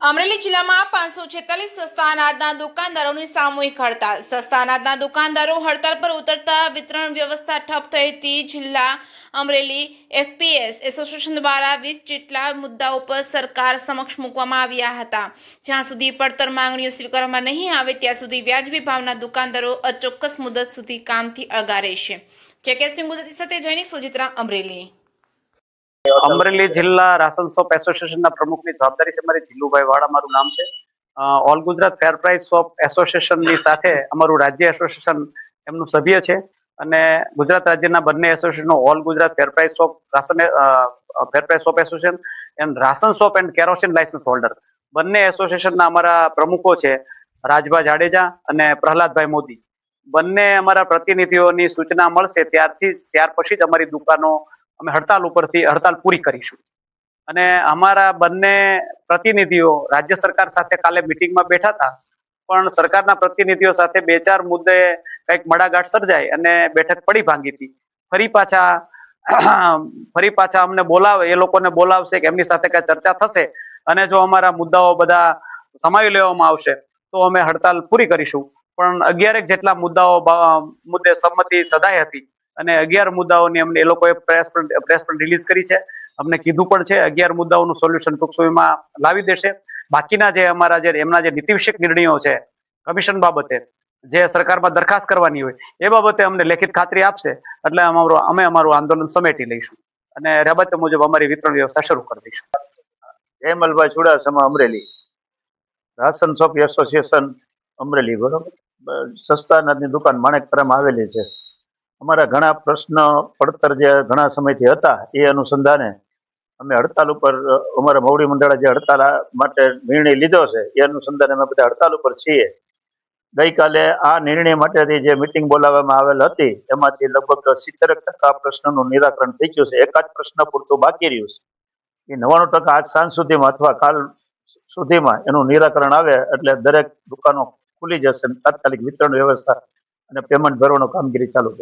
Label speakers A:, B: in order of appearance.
A: અમરેલી જિલ્લામાં પાંચસો છેતાલીસ સસ્તા અનાજના દુકાનદારોની સામૂહિક હડતાલ. સસ્તા અનાજના દુકાનદારો હડતાલ પર ઉતરતા વિતરણ વ્યવસ્થા ઠપ થઈ હતી. જિલ્લા અમરેલી એફપીએસ એસોસિએશન દ્વારા વીસ જેટલા મુદ્દાઓ પર સરકાર સમક્ષ મૂકવામાં આવ્યા હતા. જ્યાં સુધી પડતર માંગણીઓ સ્વીકારવામાં નહીં આવે, ત્યાં સુધી વ્યાજબી ભાવના દુકાનદારો અચોક્કસ મુદત સુધી કામથી અળગા રહેશે. જેકેસી ગુજરાતી સાથે જૈનિક સુજિત્રા અમરેલી.
B: અમરેલી જિલ્લા રાશન શોપ એસોસિએશનના પ્રમુખની જવાબદારી છે મારી જીલુભાઈ વાળા, મારું નામ છે. ઓલ ગુજરાત ફેર શોપ એસોસિએશનની સાથે અમારું રાજ્ય એસોસિએશન એમનું સભ્ય છે અને ગુજરાત રાજ્યના બંને એસોસિએશનો all Gujarat fair shop ration fair shop association and ration shop and kerosene licence holder. બંને એસોસિએશનના અમારા પ્રમુખો છે રાજભા જાડેજા અને પ્રહલાદભાઈ મોદી. બંને અમારા પ્રતિનિધિઓની સૂચના મળશે ત્યારથી ત્યાર પછી જ અમારી દુકાનો અમે હડતાલ ઉપરથી હડતાલ પૂરી કરીશું. અને અમારા બંને પ્રતિનિધિઓ રાજ્ય સરકાર સાથે કાલે મિટિંગમાં બેઠા હતા, પણ સરકારના પ્રતિનિધિઓ સાથે બે ચાર મુદ્દે કંઈક મડાગાંઠ સર્જાય અને બેઠક પડી ભાંગી હતી. ફરી પાછા ફરી પાછા અમને બોલાવે, એ લોકોને બોલાવશે કે એમની સાથે કઈ ચર્ચા થશે અને જો અમારા મુદ્દાઓ બધા સમાવી લેવામાં આવશે, તો અમે હડતાલ પૂરી કરીશું. પણ અગિયારેક જેટલા મુદ્દાઓ મુદ્દે સંમતિ સદાય હતી અને અગિયાર મુદ્દાઓની અમને એ લોકોએ પ્રેસ પ્રેસ પણ રિલીઝ કરી છે. અમને કીધું પણ છે, અગિયાર મુદ્દાઓનું સોલ્યુશન ટૂંક સમયમાં લાવી દેશે. બાકીના જે અમારા જે, એમના જે નીતિવિષયક નિર્ણયો છે કમિશન બાબતે જે સરકારમાં દરખાસ્ત કરવાની હોય, એ બાબતે અમને લેખિત ખાતરી આપશે. એટલે અમારું, અમે અમારું આંદોલન સમેટી લઈશું. અને રાબત મુજબ અમારી વિતરણ વ્યવસ્થા શરૂ કરી દઈશું.
C: Alabhai Chudasama Amreli. Ration shop association Amreli, બરોબર? સસ્તા અનાજની દુકાન માણેકપરામાં આવેલી છે. અમારા ઘણા પ્રશ્ન પડતર જે ઘણા સમયથી હતા, એ અનુસંધાને અમે હડતાલ ઉપર અમારા મવડી મંડળે જે હડતાલ માટે નિર્ણય લીધો છે, એ અનુસંધાને અમે બધા હડતાલ ઉપર છીએ. ગઈકાલે આ નિર્ણય માટેની જે મિટિંગ બોલાવવામાં આવેલ હતી, એમાંથી લગભગ સિત્તેર ટકા પ્રશ્નનું નિરાકરણ થઈ ગયું છે, એકાદ પ્રશ્ન પૂરતું બાકી રહ્યું છે. એ નવ્વાણું ટકા આજ સાંજ સુધીમાં અથવા કાલ સુધીમાં એનું નિરાકરણ આવે, એટલે દરેક દુકાનો ખુલી જશે તાત્કાલિક વિતરણ વ્યવસ્થા અને પેમેન્ટ ભરવાનો કામગીરી ચાલુ